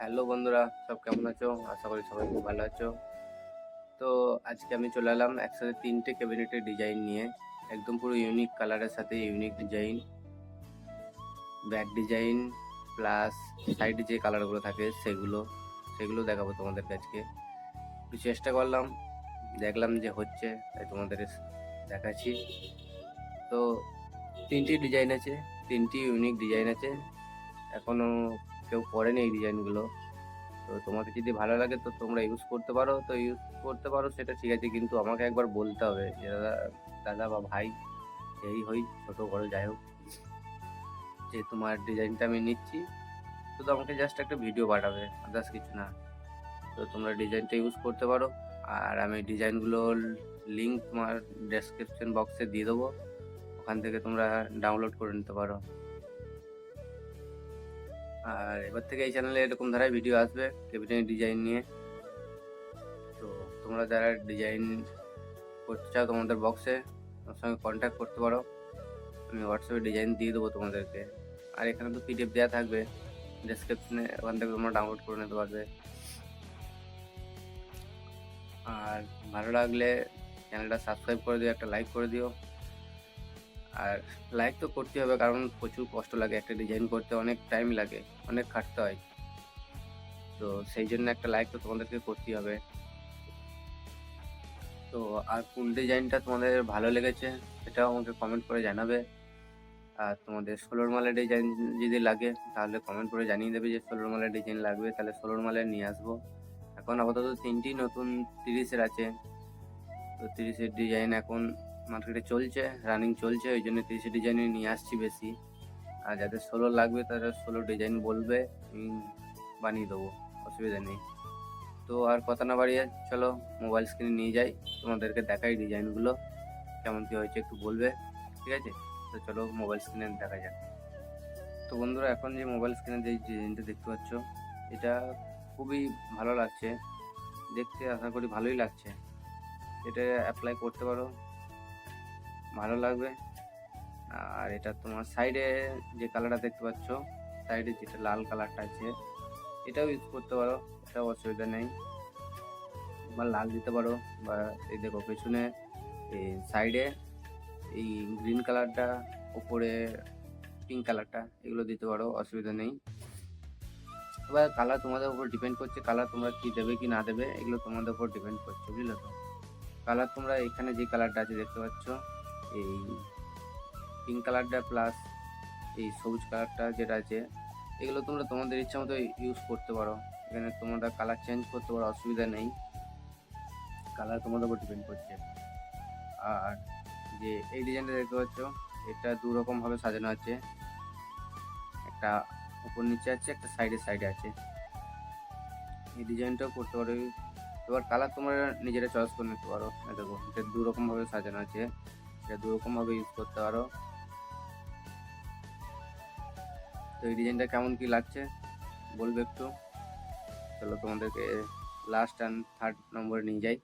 Hello বন্ধুরা, সব কেমন আছো? আশা করি সবাই খুব ভালো আছো। তো আজকে আমি চলে এলাম একসাথে তিনটে ক্যাবিনেটের ডিজাইন নিয়ে। একদম পুরো ইউনিক কালারের সাথে unique design back design plus সাইডে যে কালারগুলো থাকে সেগুলো সেগুলো দেখাবো তোমাদেরকে আজকে। একটু চেষ্টা করলাম, দেখলাম যে হচ্ছে, তাই তোমাদের দেখাচ্ছি। তো তিনটি ডিজাইন আছে, তিনটি ইউনিক ডিজাইন আছে। এখনও কেউ করেনি এই ডিজাইনগুলো। তো তোমাদের যদি ভালো লাগে তো তোমরা ইউজ করতে পারো। তো ইউজ করতে পারো, সেটা ঠিক আছে। কিন্তু আমাকে একবার বলতে হবে যে, দাদা দাদা বা ভাই, যেই হই, ছোটো, বড়, যাই হোক, যে তোমার ডিজাইনটা আমি নিচ্ছি শুধু আমাকে জাস্ট একটা ভিডিও পাঠাবে আদার্স কিছু না। তো তোমরা ডিজাইনটা ইউজ করতে পারো। আর আমি ডিজাইনগুলোর লিঙ্ক তোমার ডেসক্রিপশন বক্সে দিয়ে দেবো। ওখান থেকে তোমরা ডাউনলোড করে নিতে পারো। আর এবার থেকে এই চ্যানেলে এরকম ধারায় ভিডিও আসবে কেবিনের ডিজাইন নিয়ে। তো তোমরা যারা ডিজাইন করতে চাও তোমাদের বক্সে আমার সঙ্গে কন্ট্যাক্ট করতে পারো। আমি হোয়াটসঅ্যাপে ডিজাইন দিয়ে দেবো তোমাদেরকে। আর এখানে তো পিডিএফ দেওয়া থাকবে। ডেসক্রিপশনে ওখান থেকে তোমরা ডাউনলোড করে নিতে পারবে। আর ভালো লাগলে চ্যানেলটা সাবস্ক্রাইব করে দিও, একটা লাইক করে দিও। আর লাইক তো করতে হবে, কারণ প্রচুর কষ্ট লাগে একটা ডিজাইন করতে, অনেক টাইম লাগে, অনেক খাটতে হয়। তো সেই জন্য একটা লাইক তো তোমাদেরকে করতেই হবে। তো আর কোন ডিজাইনটা তোমাদের ভালো লেগেছে, সেটাও আমাকে কমেন্ট করে জানাবে। আর তোমাদের ষোলোর মালের ডিজাইন যদি লাগে, তাহলে কমেন্ট করে জানিয়ে দেবে যে ষোলোর মালের ডিজাইন লাগবে, তাহলে ষোলোর মালের নিয়ে আসব। এখন আপাতত তিনটি নতুন তিরিশের আছে। তো তিরিশের ডিজাইন এখন মার্কেটে চলছে রানিং চলছে, ওই জন্য তিরিশের ডিজাইনে নিয়ে আসছি বেশি। আর যাদের ষোলো লাগবে, তারা ষোলো ডিজাইন বলবে, আমি বানিয়ে দেবো, অসুবিধা নেই। তো আর কথা না বাড়িয়ে, চলো মোবাইল স্ক্রিনে নিয়ে যাই, তোমাদেরকে দেখাই ডিজাইনগুলো কেমন কী হয়েছে একটু বলবে, ঠিক আছে? তো চলো মোবাইল স্ক্রিনে দেখা যাক। তো বন্ধুরা, এখন যে মোবাইল স্ক্রিনে যে ডিজাইনটা দেখতে পাচ্ছ, এটা খুবই ভালো লাগছে। দেখতে আশা করি ভালোই লাগছে। এটা অ্যাপ্লাই করতে পারো ভালো লাগবে। আর এটা তোমার সাইডে যে কালারটা দেখতে পাচ্ছ সাইডে যেটা লাল কালারটা আছে, এটাও ইউজ করতে পারো, এটাও অসুবিধা নেই। বা লাল দিতে পারো, বা এই দেখো পেছনে এই সাইডে এই গ্রিন কালারটা ওপরে পিঙ্ক কালারটা এগুলো দিতে পারো, অসুবিধা নেই। এবার কালার তোমাদের উপর ডিপেন্ড করছে কালার তোমরা কি দেবে কি না দেবে, এগুলো তোমাদের উপর ডিপেন্ড করছে, বুঝলে তো? কালার তোমরা এখানে যে কালারটা আছে দেখতে পাচ্ছ এই পিঙ্ক কালারটা প্লাস এই সবুজ কালারটা যেটা আছে, এগুলো তোমরা তোমাদের ইচ্ছা মতো ইউজ করতে পারো। এখানে তোমরা কালার চেঞ্জ করতে পারো, অসুবিধা নেই। কালার তোমাদের উপর ডিপেন্ড করছে। আর যে এই ডিজাইনটা দেখতে পাচ্ছ, এটা দু রকম ভাবে সাজানো আছে। একটা উপর নিচে আছে, একটা সাইডে সাইডে আছে। এই ডিজাইনটাও করতে পারো। এবার কালার তোমরা নিজেরা চয়েস করে নিতে পারো। দেখো, এটা দু রকম ভাবে সাজানো আছে। এটা দু রকম ভাবে ইউজ করতে পারো। তো এই ডিজাইনটা কেমন কি লাগছে বলবে একটু? চলো তোমাদেরকে লাস্ট অ্যান্ড থার্ড নম্বরে নিয়ে যাই।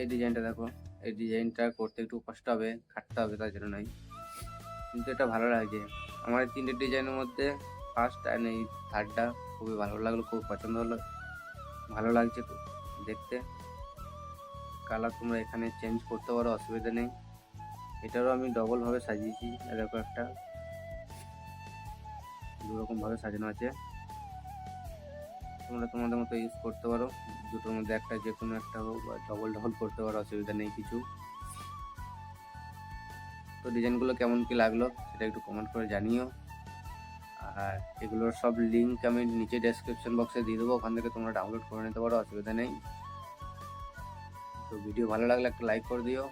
এই ডিজাইনটা দেখো, এই ডিজাইনটা করতে একটু কষ্ট হবে, খাটতে হবে তার জন্য নয়। কিন্তু এটা ভালো লাগছে। আমার এই তিনটে ডিজাইনের মধ্যে ফার্স্ট অ্যান্ড এই থার্ডটা খুবই ভালো লাগল, খুব পছন্দ হলো। ভালো লাগছে দেখতে। কালার তোমরা এখানে চেঞ্জ করতে পারো, অসুবিধা নেই। এটারও আমি ডবল ভাবে সাজিয়েছি এরকম একটা। দু রকম ভাবে সাজানো আছে। তোমরা তোমাদের মতো ইউজ করতে পারো। দুটোর মধ্যে একটা যে কোনো একটা হোক বা ডবল ডবল করতে পারো, অসুবিধা নেই কিছু। তো ডিজাইনগুলো কেমন কি লাগল সেটা একটু কমেন্ট করে জানিও। আর এগুলোর সব লিঙ্ক আমি নিচে ডেসক্রিপশন বক্সে দিয়ে দেবো, ওখান থেকে তোমরা ডাউনলোড করে নিতে পারো, অসুবিধা নেই। তো ভিডিও ভালো লাগলে একটা লাইক করে দিও,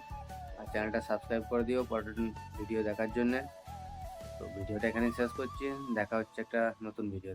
আর চ্যানেলটা সাবস্ক্রাইব করে দিও পরের ভিডিও দেখার জন্যে। তো ভিডিওটা এখানেই শেষ করছি, দেখা হচ্ছে একটা নতুন ভিডিও